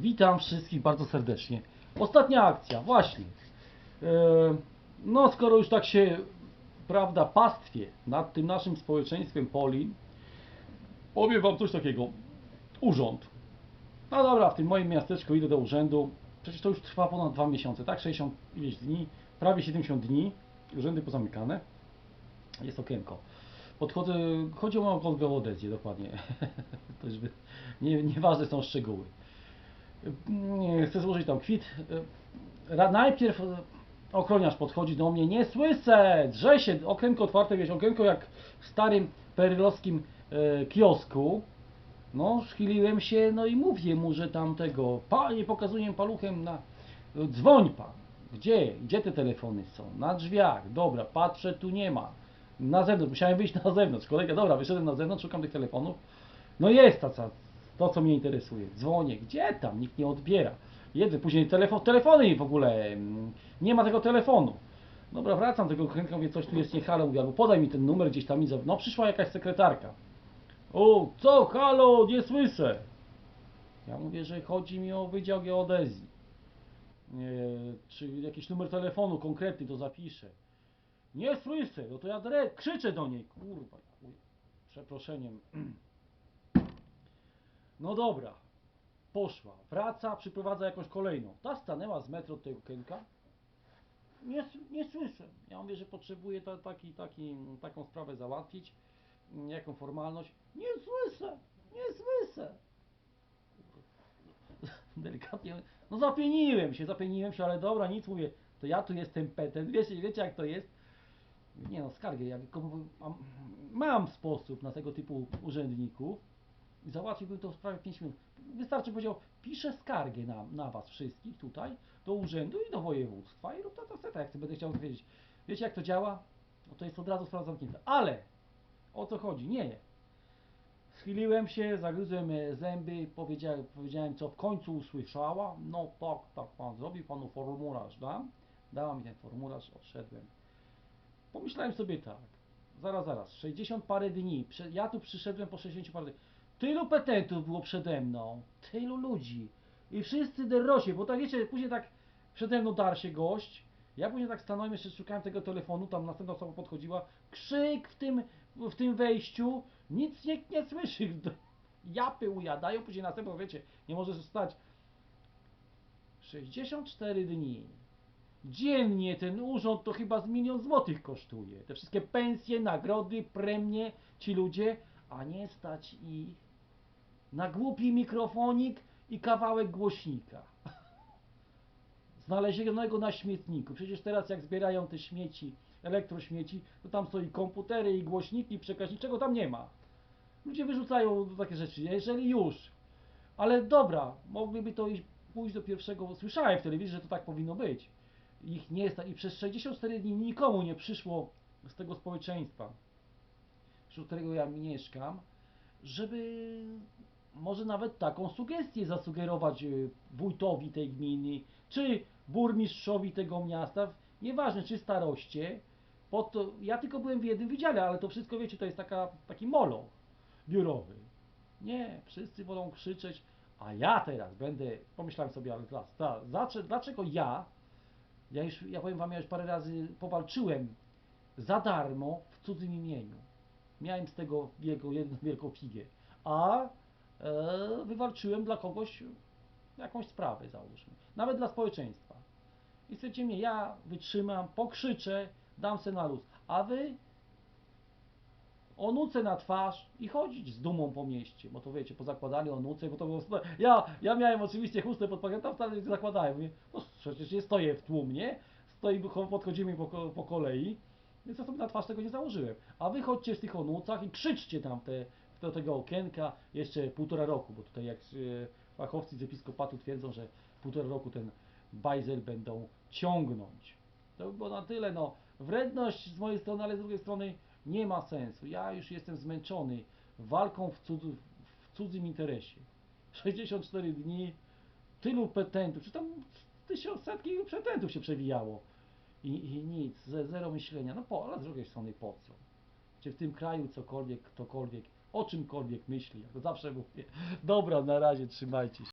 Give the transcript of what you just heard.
Witam wszystkich bardzo serdecznie. Ostatnia akcja, właśnie. E, No, skoro już tak się, prawda, pastwie nad tym naszym społeczeństwem poli, powiem Wam coś takiego. Urząd. No dobra, w tym moim miasteczku idę do urzędu. Przecież to już trwa ponad dwa miesiące, tak? 60 ileś dni, prawie 70 dni. Urzędy pozamykane. Jest okienko. Podchodzę, chodzi o moją geodezję dokładnie. to już by, nie, nieważne są szczegóły. Chcę złożyć tam kwit. Najpierw e, ochroniarz podchodzi do mnie, nie słyszę, drze się, okienko otwarte, wiesz, okienko jak w starym perylowskim e, kiosku. No, schyliłem się, no i mówię mu, że tam tego, panie, pokazuję paluchem na, dzwoń pan. Gdzie? Gdzie te telefony są? Na drzwiach. Dobra, patrzę, tu nie ma. Na zewnątrz, musiałem wyjść na zewnątrz. Kolega, dobra, wyszedłem na zewnątrz, szukam tych telefonów. No jest ta, ta, to, co mnie interesuje. Dzwonię, gdzie tam? Nikt nie odbiera. Jedzę, później telefon, telefony w ogóle, mm, nie ma tego telefonu. Dobra, wracam do tego krętka, mówię, coś tu jest nie halo, mówię, albo podaj mi ten numer gdzieś tam. No przyszła jakaś sekretarka. O, co, halo, nie słyszę. Ja mówię, że chodzi mi o Wydział Geodezji. Nie, czy jakiś numer telefonu konkretny, to zapiszę. Nie słyszę, no to ja direkt krzyczę do niej. Kurwa, przeproszeniem. No dobra, poszła, wraca, przyprowadza jakąś kolejną. Ta stanęła z metro od tego okienka. Nie, nie słyszę. Ja mówię, że potrzebuję ta, taki, taki, taką sprawę załatwić. Jaką formalność. Nie słyszę, nie słyszę. Delikatnie, no zapieniłem się, zapieniłem się, ale dobra, nic mówię. To ja tu jestem petent. Wiecie, wiecie jak to jest? Nie no, skargę. Ja mam sposób na tego typu urzędników. Załatwiłbym to w sprawie 5 minut. Wystarczy powiedział, piszę skargę na, na was wszystkich tutaj, do urzędu i do województwa i rób to, to seta, jak będę chciał wiedzieć. Wiecie jak to działa? No to jest od razu sprawa zamknięta. Ale o co chodzi? Nie. Schyliłem się, zagryzłem e, zęby, powiedziałem, powiedziałem co w końcu usłyszała. No tak, tak pan zrobił, panu formularz dam. Dała mi ten formularz, odszedłem. Pomyślałem sobie tak, zaraz, zaraz, 60 parę dni, ja tu przyszedłem po 60 parę dni. Tylu petentów było przede mną, tylu ludzi i wszyscy derrosie, bo tak wiecie, później tak przede mną darł się gość, ja później tak stanąłem, jeszcze szukałem tego telefonu, tam następna osoba podchodziła, krzyk w tym, w tym wejściu, nic nikt nie słyszy, japy ujadają, później następną, wiecie, nie możesz stać. 64 dni. Dziennie ten urząd to chyba z milion złotych kosztuje. Te wszystkie pensje, nagrody, premie, ci ludzie, a nie stać ich na głupi mikrofonik i kawałek głośnika. Znalezionego na śmietniku. Przecież teraz jak zbierają te śmieci, elektrośmieci, to tam są i komputery, i głośniki, i przekaźniki, czego tam nie ma. Ludzie wyrzucają takie rzeczy, jeżeli już. Ale dobra, mogliby to iść, pójść do pierwszego. Słyszałem w telewizji, że to tak powinno być. Ich nie jest, i przez 64 dni nikomu nie przyszło z tego społeczeństwa, wśród którego ja mieszkam, żeby może nawet taką sugestię zasugerować y, wójtowi tej gminy, czy burmistrzowi tego miasta, nieważne czy staroście, to, ja tylko byłem w jednym wydziale, ale to wszystko wiecie, to jest taka, taki moloch biurowy. Nie, wszyscy wolą krzyczeć, a ja teraz będę, pomyślałem sobie, ale teraz, teraz dlaczego, dlaczego ja, ja już, ja powiem wam, ja już parę razy powalczyłem za darmo w cudzym imieniu. Miałem z tego jego jedną wielką figę. A wywalczyłem dla kogoś jakąś sprawę, załóżmy. Nawet dla społeczeństwa. I słuchajcie mnie, ja wytrzymam, pokrzyczę, dam se na luz. A wy onuce na twarz i chodzić z dumą po mieście, bo to wiecie, pozakładali onuce, bo to było... Ja, ja miałem oczywiście chustę pod pachę, tam wtedy zakładałem, mówię, no przecież nie stoję w tłumie, stoi, podchodzimy po, po kolei, więc ja sobie na twarz tego nie założyłem. A wy chodźcie w tych onucach i krzyczcie tam te, do tego okienka jeszcze półtora roku, bo tutaj jak e, fachowcy z episkopatu twierdzą, że półtora roku ten bajzel będą ciągnąć. To by było na tyle, no, wredność z mojej strony, ale z drugiej strony nie ma sensu. Ja już jestem zmęczony walką w, cudz, w cudzym interesie. 64 dni, tylu petentów, czy tam tysiąc, setki petentów się przewijało. I, I nic, ze, zero myślenia. No po, ale z drugiej strony po co? Czy w tym kraju cokolwiek, ktokolwiek, o czymkolwiek myśli, jak to zawsze mówię. Dobra, na razie, trzymajcie się.